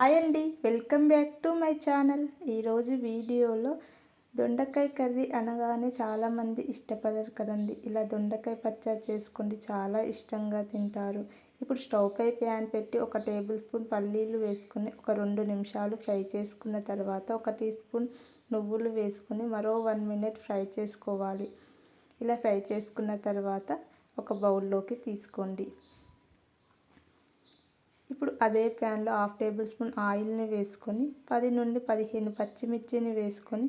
Hi అండి welcome back to my channel. ఈరోజు వీడియోలో దొండకాయ కర్రీ అనగానే చాలామంది ఇష్టపడరు కదండి. ఇలా దొండకాయ పచ్చడి చేసుకోండి చాలా ఇష్టంగా తింటారు. ఇప్పుడు స్టవ్ పై ప్యాన్ పెట్టి ఒక టేబుల్ స్పూన్ పల్లీలు వేసుకుని ఒక రెండు నిమిషాలు ఫ్రై చేసుకున్న తర్వాత ఒక టీ స్పూన్ నువ్వులు వేసుకుని మరో వన్ మినిట్ ఫ్రై చేసుకోవాలి. ఇలా ఫ్రై చేసుకున్న తర్వాత ఒక బౌల్లోకి తీసుకోండి. ఇప్పుడు అదే ప్యాన్లో హాఫ్ టేబుల్ స్పూన్ ఆయిల్ని వేసుకొని పది నుండి పదిహేను పచ్చిమిర్చిని వేసుకొని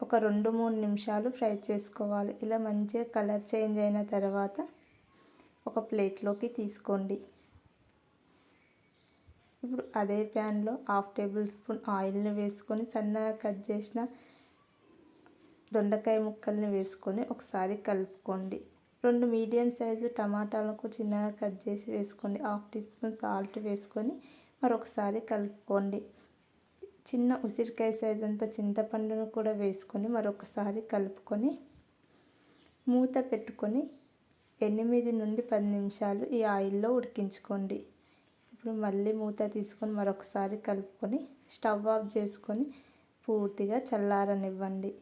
ఒక రెండు మూడు నిమిషాలు ఫ్రై చేసుకోవాలి. ఇలా మంచిగా కలర్ చేంజ్ అయిన తర్వాత ఒక ప్లేట్లోకి తీసుకోండి. ఇప్పుడు అదే ప్యాన్లో హాఫ్ టేబుల్ స్పూన్ ఆయిల్ని వేసుకొని సన్నగా కట్ చేసిన దొండకాయ ముక్కల్ని వేసుకొని ఒకసారి కలుపుకోండి. రెండు మీడియం సైజు టమాటాలకు చిన్నగా కట్ చేసి వేసుకోండి. హాఫ్ టీ స్పూన్ సాల్ట్ వేసుకొని మరొకసారి కలుపుకోండి. చిన్న ఉసిరికాయ సైజు అంత చింతపండును కూడా వేసుకొని మరొకసారి కలుపుకొని మూత పెట్టుకొని ఎనిమిది నుండి పది నిమిషాలు ఈ ఆయిల్లో ఉడికించుకోండి. ఇప్పుడు మళ్ళీ మూత తీసుకొని మరొకసారి కలుపుకొని స్టవ్ ఆఫ్ చేసుకొని పూర్తిగా చల్లారనివ్వండి.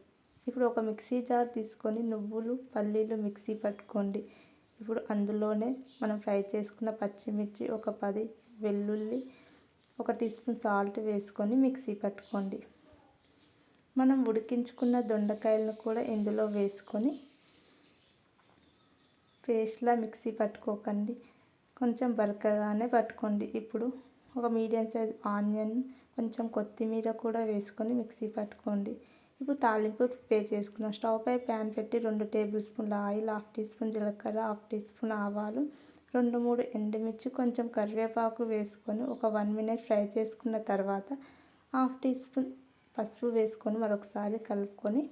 ఇప్పుడు ఒక మిక్సీ జార్ తీసుకొని నువ్వులు పల్లీలు మిక్సీ పట్టుకోండి. ఇప్పుడు అందులోనే మనం ఫ్రై చేసుకున్న పచ్చిమిర్చి ఒక పది వెల్లుల్లి ఒక టీ స్పూన్ సాల్ట్ వేసుకొని మిక్సీ పట్టుకోండి. మనం ఉడికించుకున్న దొండకాయలను కూడా ఇందులో వేసుకొని పేస్ట్లా మిక్సీ పట్టుకోకండి. కొంచెం బరకగానే పట్టుకోండి. ఇప్పుడు ఒక మీడియం సైజ్ ఆనియన్ కొంచెం కొత్తిమీర కూడా వేసుకొని మిక్సీ పట్టుకోండి. ఇప్పుడు తాలింపు ప్రిపేర్ చేసుకున్నాం. స్టవ్ పై ప్యాన్ పెట్టి రెండు టేబుల్ స్పూన్ల ఆయిల్ హాఫ్ టీ స్పూన్ జీలకర్ర హాఫ్ టీ స్పూన్ ఆవాలు రెండు మూడు ఎండుమిర్చి కొంచెం కరివేపాకు వేసుకొని ఒక వన్ మినిట్ ఫ్రై చేసుకున్న తర్వాత హాఫ్ టీ స్పూన్ పసుపు వేసుకొని మరొకసారి కలుపుకొని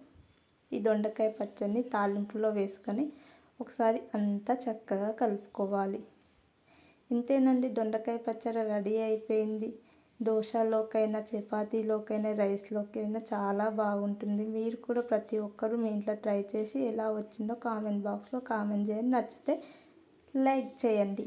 ఈ దొండకాయ పచ్చడిని తాలింపులో వేసుకొని ఒకసారి అంతా చక్కగా కలుపుకోవాలి. ఇంతేనండి. దొండకాయ పచ్చడి రెడీ అయిపోయింది. దోశలోకైనా చపాతీలోకైనా రైస్లోకైనా చాలా బాగుంటుంది. మీరు కూడా ప్రతి ఒక్కరూ మీ ఇంట్లో ట్రై చేసి ఎలా వచ్చిందో కామెంట్ బాక్స్లో కామెంట్ చేయండి. నచ్చితే లైక్ చేయండి.